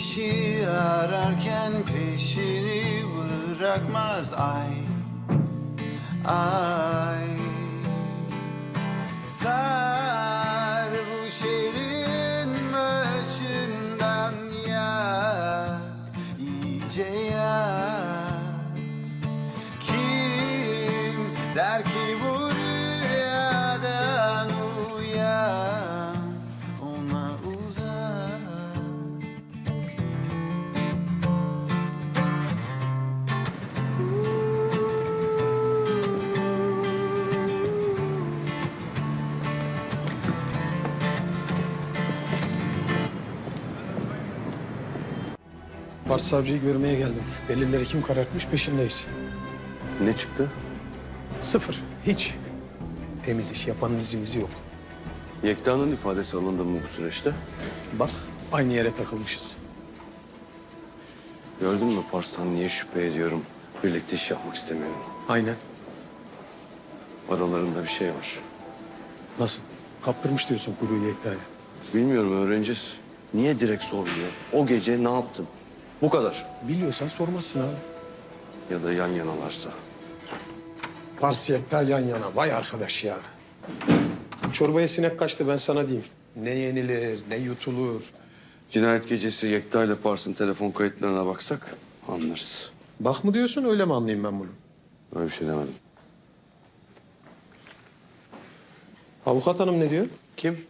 Güneşi ararken peşini bırakmaz. Ay Ay. Sar Başsavcıyı görmeye geldim. Delilleri kim karartmış peşindeyiz. Ne çıktı? Sıfır. Hiç. Temiz iş yapanın izimizi yok. Yekta'nın ifadesi alındı mı bu süreçte? Bak aynı yere takılmışız. Gördün mü Pars'tan niye şüphe ediyorum? Birlikte iş yapmak istemiyorum. Aynen. Aralarında bir şey var. Nasıl? Kaptırmış diyorsun kuyruğu Yekta'ya. Bilmiyorum öğreneceğiz. Niye direkt sormuyor? O gece ne yaptın? Bu kadar. Biliyorsan sormazsın abi. Ya da yan yanalarsa. Pars Yekta yan yana. Vay arkadaş ya. Çorbaya sinek kaçtı ben sana diyeyim. Ne yenilir, ne yutulur. Cinayet gecesi Yekta ile Pars'ın telefon kayıtlarına baksak anlarız. Bak mı diyorsun öyle mi anlayayım ben bunu? Öyle bir şey demedim. Avukat hanım ne diyor? Kim?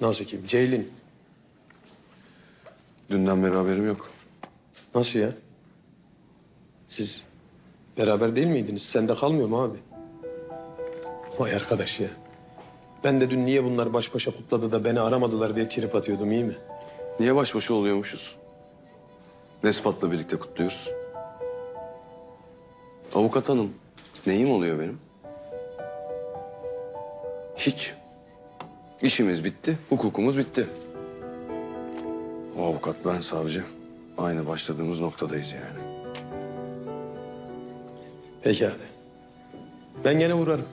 Nasıl kim? Ceylin. Dünden beri haberim yok. Nasıl ya? Siz beraber değil miydiniz? Sende kalmıyor mu abi? Vay arkadaş ya. Ben de dün niye bunlar baş başa kutladı da beni aramadılar diye trip atıyordum iyi mi? Niye baş başa oluyormuşuz? Ne sıfatla birlikte kutluyoruz? Avukat hanım, neyim oluyor benim? Hiç. İşimiz bitti, hukukumuz bitti. O avukat ben savcı. Aynı başladığımız noktadayız yani. Peki abi. Ben gene uğrarım.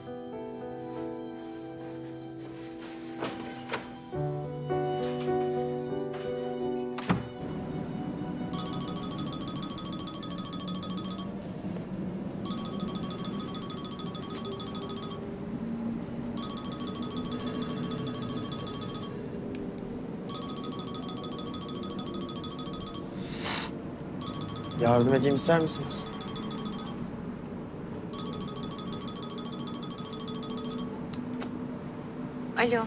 Yardım edeyim ister misiniz? Alo.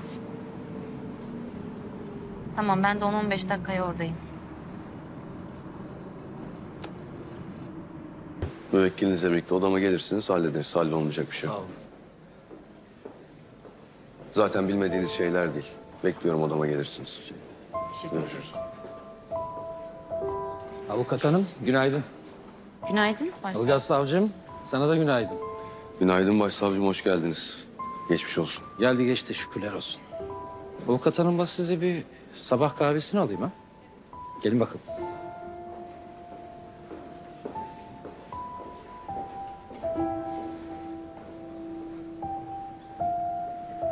Tamam ben de 10-15 dakikaya oradayım. Müvekkilinizle birlikte odama gelirsiniz, hallederiz. Hallolmayacak bir şey. Sağ olun. Zaten bilmediğiniz şeyler değil. Bekliyorum odama gelirsiniz. Görüşürüz. Avukat hanım, günaydın. Günaydın. Başla. Ilgaz savcım, sana da günaydın. Günaydın başsavcım, hoş geldiniz. Geçmiş olsun. Geldi geçti, şükürler olsun. Avukat hanımla size bir sabah kahvesini alayım ha. Gelin bakalım.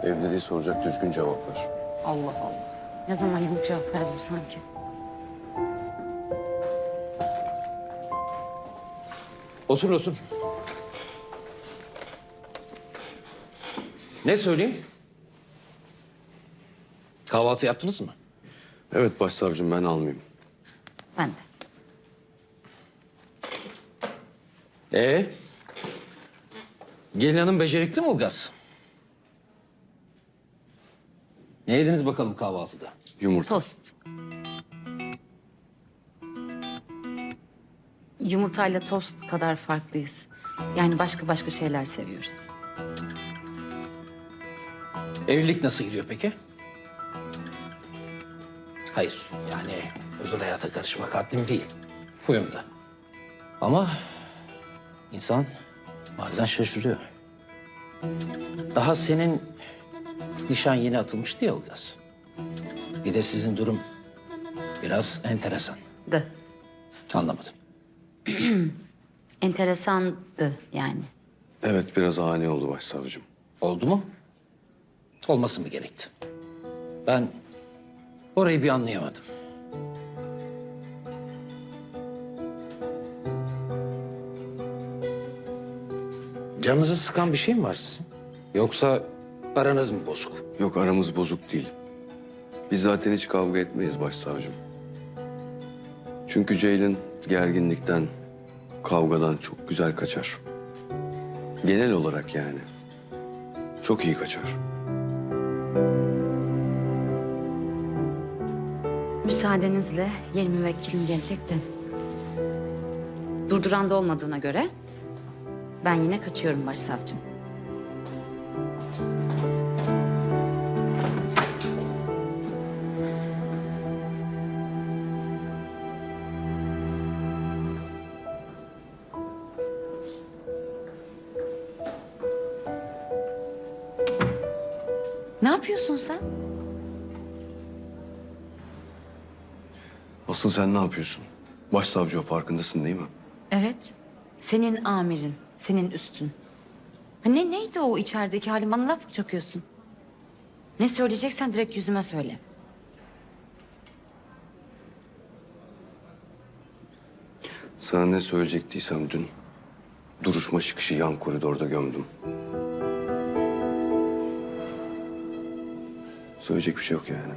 Evliliği soracak düzgün cevap ver. Allah Allah. Ne zaman yamuk cevap verdim sanki. Otur otur. Ne söyleyeyim? Kahvaltı yaptınız mı? Evet başsavcım ben almayayım. Ben de. Ee? Gelin hanım becerikli mi Ilgaz? Ne yediniz bakalım kahvaltıda? Yumurta. Tost. Yumurtayla tost kadar farklıyız. Yani başka başka şeyler seviyoruz. Evlilik nasıl gidiyor peki? Hayır, yani özel hayata karışmak haddim değil. huyumda. Ama insan bazen şaşırıyor. Daha senin nişan yeni atılmıştı ya Ilgaz. Bir de sizin durum biraz enteresan. Dı. Anlamadım. Enteresandı yani. Evet biraz ani oldu başsavcım. Oldu mu? Olması mı gerekti? Ben orayı bir anlayamadım. Canınızı sıkan bir şey mi var sizin? Yoksa aranız mı bozuk? Yok aramız bozuk değil. Biz zaten hiç kavga etmeyiz başsavcım. Çünkü Ceylin gerginlikten, kavgadan çok güzel kaçar. Genel olarak yani. Çok iyi kaçar. Müsaadenizle yeni müvekkilim gelecek de. Durduran da olmadığına göre ben yine kaçıyorum başsavcım. Ne yapıyorsun sen? Asıl sen ne yapıyorsun? Başsavcı o farkındasın değil mi? Evet. Senin amirin, senin üstün. Ha ne neydi o içerideki halin? Bana laf mı çakıyorsun? Ne söyleyeceksen direkt yüzüme söyle. Sana ne söyleyecektiysem dün duruşma çıkışı yan koridorda gömdüm. Söyleyecek bir şey yok yani.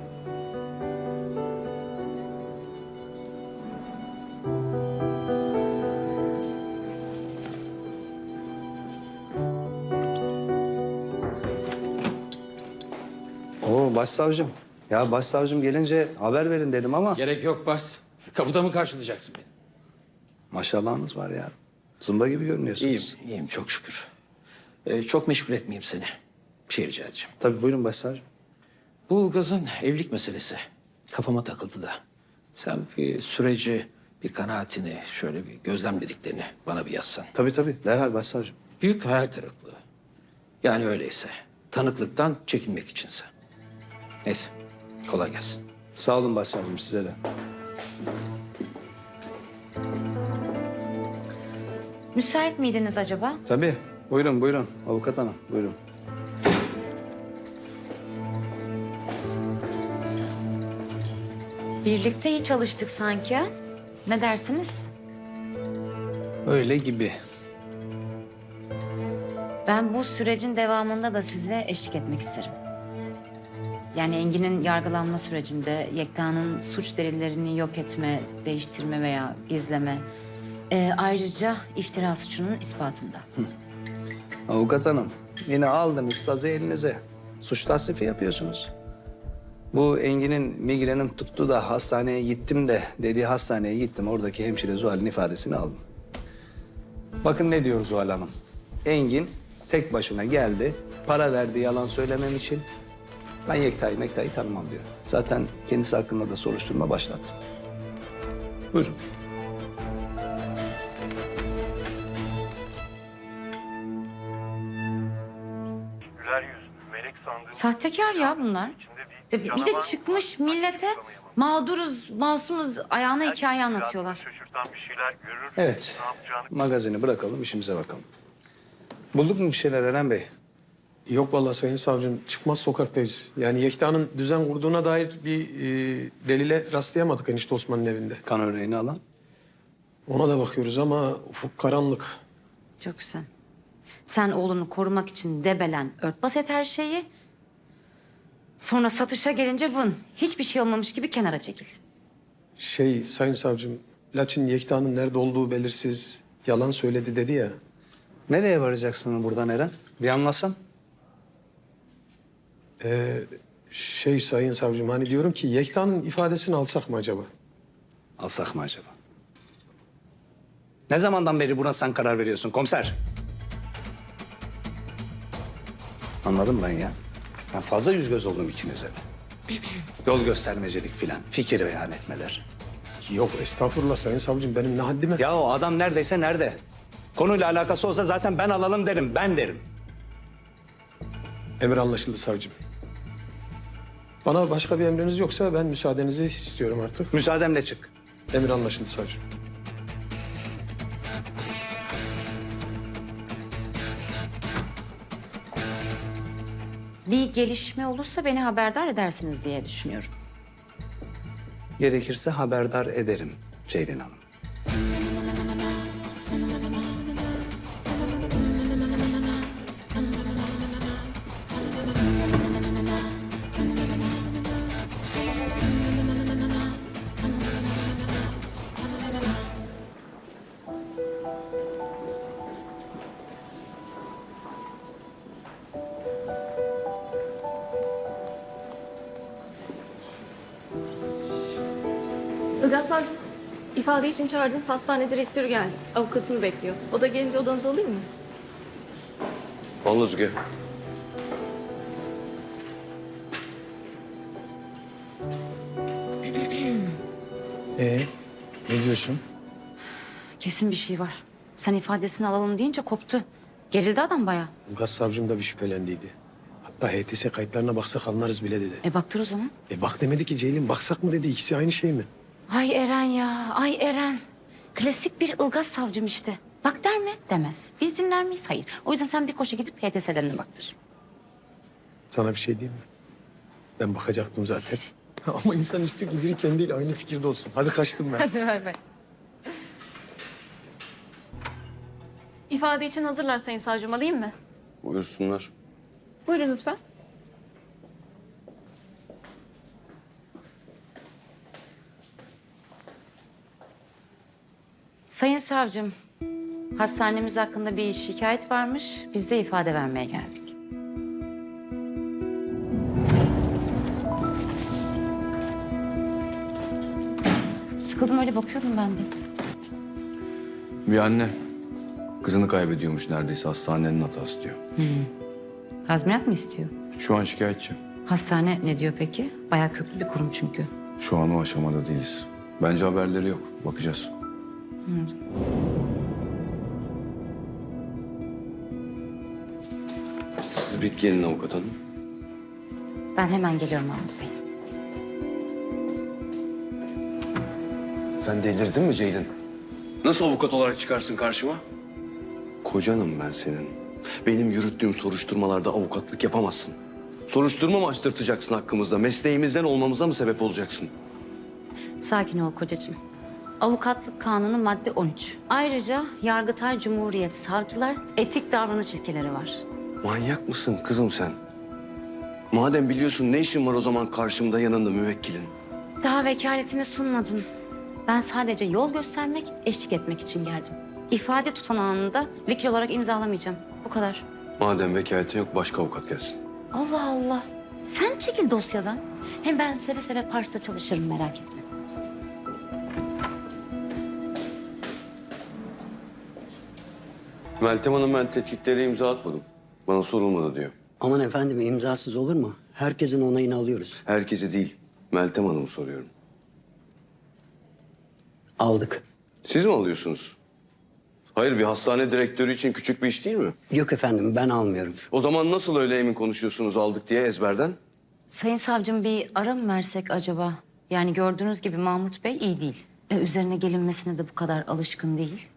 Oo başsavcım. Ya başsavcım gelince haber verin dedim ama Gerek yok Bas. Kapıda mı karşılayacaksın beni? maşallahınız var ya. Zımba gibi görünüyorsunuz. İyiyim, iyiyim çok şükür. Ee, çok meşgul etmeyeyim seni. Bir şey rica edeceğim. Tabii buyurun başsavcım. Bu Ilgaz'ın evlilik meselesi kafama takıldı da. Sen bir süreci, bir kanaatini, şöyle bir gözlemlediklerini bana bir yazsan. Tabii tabii derhal başsavcım. Büyük hayal kırıklığı. Yani öyleyse. Tanıklıktan çekinmek içinse. Neyse, kolay gelsin. Sağ olun başsavcım size de. Müsait miydiniz acaba? Tabii. Buyurun buyurun avukat hanım buyurun. Birlikte iyi çalıştık sanki. Ne dersiniz? Öyle gibi. Ben bu sürecin devamında da size eşlik etmek isterim. Yani Engin'in yargılanma sürecinde Yekta'nın suç delillerini yok etme, değiştirme veya gizleme... Ee, ayrıca iftira suçunun ispatında. Avukat hanım yine aldınız sazı elinize. Suç tasnifi yapıyorsunuz. Bu Engin'in migrenim tuttu da hastaneye gittim de dediği hastaneye gittim. Oradaki hemşire Zuhal'in ifadesini aldım. Bakın ne diyor Zuhal Hanım. Engin tek başına geldi. Para verdi yalan söylemem için. Ben Yekta'yı Mekta'yı tanımam diyor. Zaten kendisi hakkında da soruşturma başlattım. Buyurun. Güler yüz, Sahtekar ya bunlar. E, Bir de çıkmış millete mağduruz, masumuz ayağına hikaye anlatıyorlar. Evet. Magazini bırakalım işimize bakalım. Bulduk mu bir şeyler Eren Bey? Yok vallahi sayın savcım çıkmaz sokaktayız. Yani Yekta'nın düzen kurduğuna dair bir e, delile rastlayamadık enişte Osman'ın evinde. Kan örneğini alan. Ona da bakıyoruz ama ufuk karanlık. Çok güzel. Sen oğlunu korumak için debelen, örtbas et her şeyi. Sonra satışa gelince vın. Hiçbir şey olmamış gibi kenara çekil. Şey sayın savcım, Laçin Yekta'nın nerede olduğu belirsiz. Yalan söyledi dedi ya. Nereye varacaksın buradan Eren? Bir anlasan. Şey sayın savcım hani diyorum ki Yekta'nın ifadesini alsak mı acaba? Alsak mı acaba? Ne zamandan beri buna sen karar veriyorsun komiser? Anladım ben ya. Ben fazla yüz göz oldum ikinize. Yol göstermecelik filan, fikir beyan etmeler. Yok estağfurullah sayın savcım benim ne haddime. Ya o adam neredeyse nerede? Konuyla alakası olsa zaten ben alalım derim, ben derim. Emir anlaşıldı savcım. Bana başka bir emriniz yoksa ben müsaadenizi istiyorum artık. Müsaademle çık. Emir anlaşıldı savcım. Bir gelişme olursa beni haberdar edersiniz diye düşünüyorum. Gerekirse haberdar ederim Ceylin Hanım. Savcım, ifade için çağırdığınız hastane direktörü geldi. Avukatını bekliyor. O da gelince odanıza alayım mı? Al Özge. Ee, ne diyorsun? Kesin bir şey var. Sen ifadesini alalım deyince koptu. Gerildi adam bayağı. Ilgaz savcım da bir şüphelendiydi. Hatta HTS kayıtlarına baksak anlarız bile dedi. E baktır o zaman. E bak demedi ki Ceylin baksak mı dedi ikisi aynı şey mi? Ay Eren ya, ay Eren. Klasik bir ılgaz savcım işte. Bak der mi? Demez. Biz dinler miyiz? Hayır. O yüzden sen bir koşa gidip HTS'lerine baktır. Sana bir şey diyeyim mi? Ben bakacaktım zaten. Ama insan istiyor ki biri kendiyle aynı fikirde olsun. Hadi kaçtım ben. Hadi ver ver. İfade için hazırlar Sayın Savcım, alayım mı? Buyursunlar. Buyurun lütfen. Sayın savcım, hastanemiz hakkında bir şikayet varmış. Biz de ifade vermeye geldik. Sıkıldım öyle bakıyordum ben de. Bir anne kızını kaybediyormuş neredeyse hastanenin hatası diyor. Tazminat mı istiyor? Şu an şikayetçi. Hastane ne diyor peki? Bayağı köklü bir kurum çünkü. Şu an o aşamada değiliz. Bence haberleri yok. Bakacağız. Siz bir gelin avukat hanım. Ben hemen geliyorum Mahmut Bey. Sen delirdin mi Ceylin? Nasıl avukat olarak çıkarsın karşıma? Kocanım ben senin. Benim yürüttüğüm soruşturmalarda avukatlık yapamazsın. Soruşturma mı açtırtacaksın hakkımızda? Mesleğimizden olmamıza mı sebep olacaksın? Sakin ol kocacığım. Avukatlık Kanunu madde 13. Ayrıca Yargıtay Cumhuriyet Savcılar etik davranış ilkeleri var. Manyak mısın kızım sen? Madem biliyorsun ne işin var o zaman karşımda yanında müvekkilin? Daha vekaletimi sunmadım. Ben sadece yol göstermek, eşlik etmek için geldim. İfade tutanağını da vekil olarak imzalamayacağım. Bu kadar. Madem vekaletin yok başka avukat gelsin. Allah Allah. Sen çekil dosyadan. Hem ben seve seve Pars'ta çalışırım merak etme. Meltem Hanım ben tetkiklere imza atmadım. Bana sorulmadı diyor. Aman efendim imzasız olur mu? Herkesin onayını alıyoruz. Herkese değil, Meltem Hanım'ı soruyorum. Aldık. Siz mi alıyorsunuz? Hayır bir hastane direktörü için küçük bir iş değil mi? Yok efendim ben almıyorum. O zaman nasıl öyle emin konuşuyorsunuz aldık diye ezberden? Sayın savcım bir ara mı versek acaba? Yani gördüğünüz gibi Mahmut Bey iyi değil. E, üzerine gelinmesine de bu kadar alışkın değil.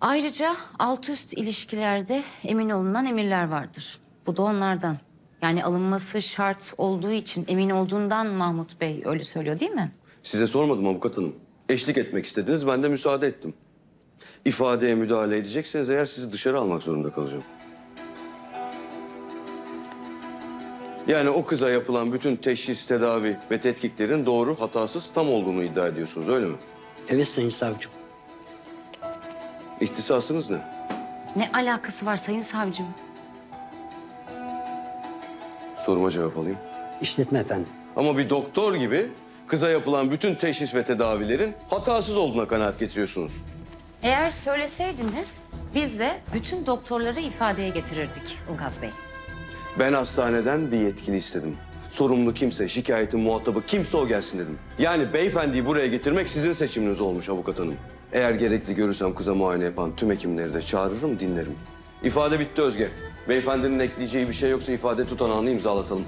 Ayrıca alt üst ilişkilerde emin olunan emirler vardır. Bu da onlardan. Yani alınması şart olduğu için emin olduğundan Mahmut Bey öyle söylüyor değil mi? Size sormadım avukat hanım. Eşlik etmek istediniz ben de müsaade ettim. İfadeye müdahale edecekseniz eğer sizi dışarı almak zorunda kalacağım. Yani o kıza yapılan bütün teşhis, tedavi ve tetkiklerin doğru, hatasız, tam olduğunu iddia ediyorsunuz öyle mi? Evet sayın savcım. İhtisasınız ne? Ne alakası var sayın savcım? Soruma cevap alayım. İşletme efendim. Ama bir doktor gibi kıza yapılan bütün teşhis ve tedavilerin hatasız olduğuna kanaat getiriyorsunuz. Eğer söyleseydiniz biz de bütün doktorları ifadeye getirirdik Ilgaz Bey. Ben hastaneden bir yetkili istedim. Sorumlu kimse, şikayetin muhatabı kimse o gelsin dedim. Yani beyefendiyi buraya getirmek sizin seçiminiz olmuş avukat hanım. Eğer gerekli görürsem kıza muayene yapan tüm hekimleri de çağırırım, dinlerim. İfade bitti Özge. Beyefendinin ekleyeceği bir şey yoksa ifade tutanağını imzalatalım.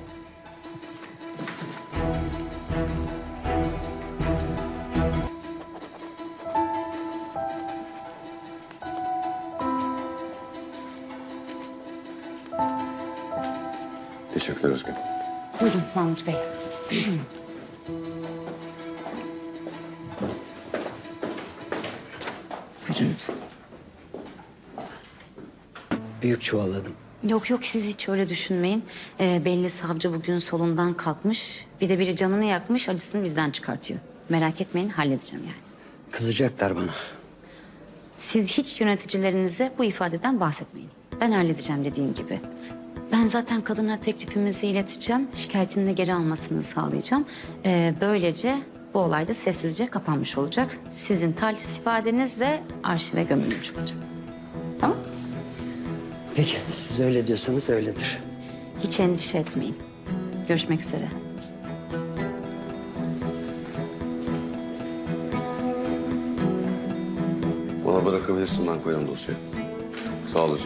Teşekkürler Özge. Buyurun Mahmut Bey. Buyurun lütfen. Büyük çuvalladım. Yok yok siz hiç öyle düşünmeyin. Ee, belli savcı bugün solundan kalkmış. Bir de biri canını yakmış acısını bizden çıkartıyor. Merak etmeyin halledeceğim yani. Kızacaklar bana. Siz hiç yöneticilerinize bu ifadeden bahsetmeyin. Ben halledeceğim dediğim gibi. Ben zaten kadına teklifimizi ileteceğim. Şikayetini de geri almasını sağlayacağım. Ee, böylece bu olay da sessizce kapanmış olacak. Sizin talihsiz ifadenizle arşive gömülmüş olacak. Tamam? Peki siz öyle diyorsanız öyledir. Hiç endişe etmeyin. Görüşmek üzere. Bana bırakabilirsin ben koyarım dosyayı. Sağ ol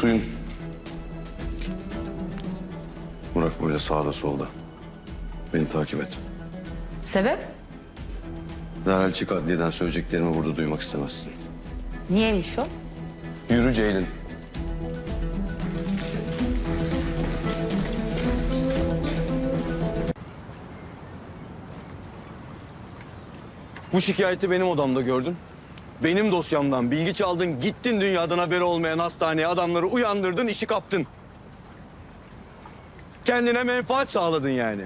Suyun. Burak böyle sağda solda. Beni takip et. Sebep? Derhal çık adliyeden söyleyeceklerimi burada duymak istemezsin. Niyeymiş o? Yürü Ceylin. Bu şikayeti benim odamda gördün. Benim dosyamdan bilgi çaldın, gittin dünyadan haberi olmayan hastaneye adamları uyandırdın, işi kaptın. Kendine menfaat sağladın yani.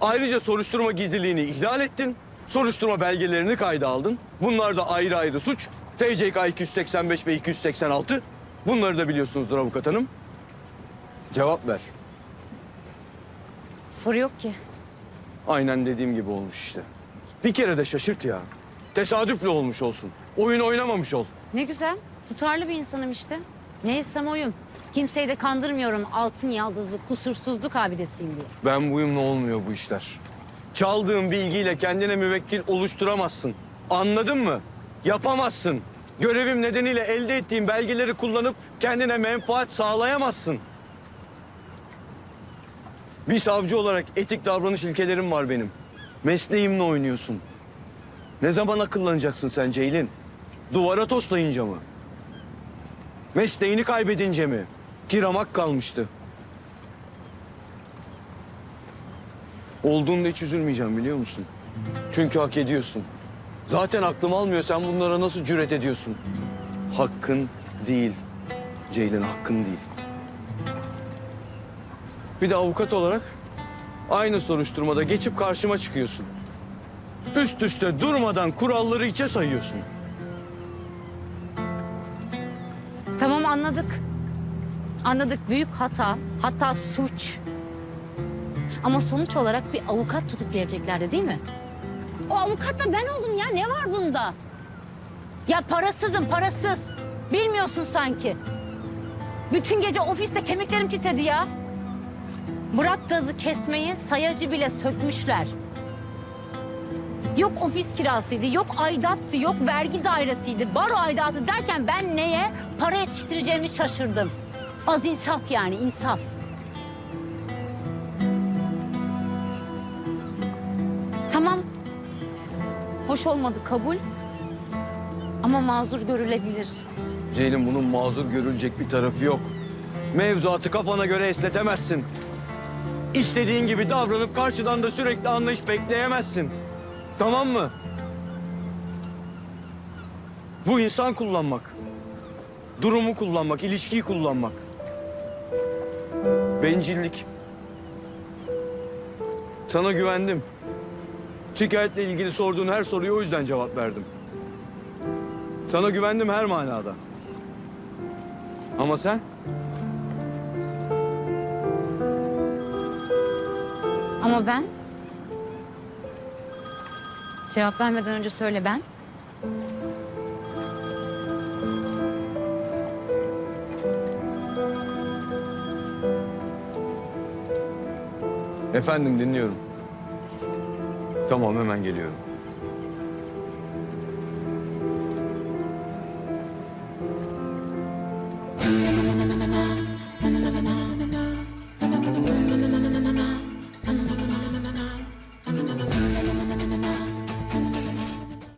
Ayrıca soruşturma gizliliğini ihlal ettin. Soruşturma belgelerini kayda aldın. Bunlar da ayrı ayrı suç. TCK 285 ve 286. Bunları da biliyorsunuzdur avukat hanım. Cevap ver. Soru yok ki. Aynen dediğim gibi olmuş işte. Bir kere de şaşırt ya. Tesadüfle olmuş olsun. Oyun oynamamış ol. Ne güzel. Tutarlı bir insanım işte. Neysem oyum. Kimseyi de kandırmıyorum altın yaldızlık, kusursuzluk abidesiyim diye. Ben buyumla olmuyor bu işler. Çaldığın bilgiyle kendine müvekkil oluşturamazsın. Anladın mı? Yapamazsın. Görevim nedeniyle elde ettiğin belgeleri kullanıp kendine menfaat sağlayamazsın. Bir savcı olarak etik davranış ilkelerim var benim. Mesleğimle oynuyorsun. Ne zaman akıllanacaksın sen Ceylin? Duvara toslayınca mı? Mesleğini kaybedince mi? Kiramak kalmıştı. Olduğunda hiç üzülmeyeceğim biliyor musun? Çünkü hak ediyorsun. Zaten aklım almıyor sen bunlara nasıl cüret ediyorsun? Hakkın değil. Ceylin hakkın değil. Bir de avukat olarak aynı soruşturmada geçip karşıma çıkıyorsun. Üst üste durmadan kuralları içe sayıyorsun. Tamam anladık. Anladık büyük hata, hatta suç. Ama sonuç olarak bir avukat tutup geleceklerdi değil mi? O avukat da ben oldum ya ne var bunda? Ya parasızım parasız. Bilmiyorsun sanki. Bütün gece ofiste kemiklerim titredi ya. Bırak gazı kesmeyi sayacı bile sökmüşler. Yok ofis kirasıydı, yok aidattı, yok vergi dairesiydi, baro aidatı derken ben neye para yetiştireceğimi şaşırdım. Az insaf yani insaf. Tamam. Hoş olmadı kabul. Ama mazur görülebilir. Ceylin bunun mazur görülecek bir tarafı yok. Mevzuatı kafana göre esnetemezsin. İstediğin gibi davranıp karşıdan da sürekli anlayış bekleyemezsin. Tamam mı? Bu insan kullanmak. Durumu kullanmak, ilişkiyi kullanmak. Bencillik. Sana güvendim. Şikayetle ilgili sorduğun her soruya o yüzden cevap verdim. Sana güvendim her manada. Ama sen? Ama ben... Cevap vermeden önce söyle ben. Efendim dinliyorum. Tamam hemen geliyorum.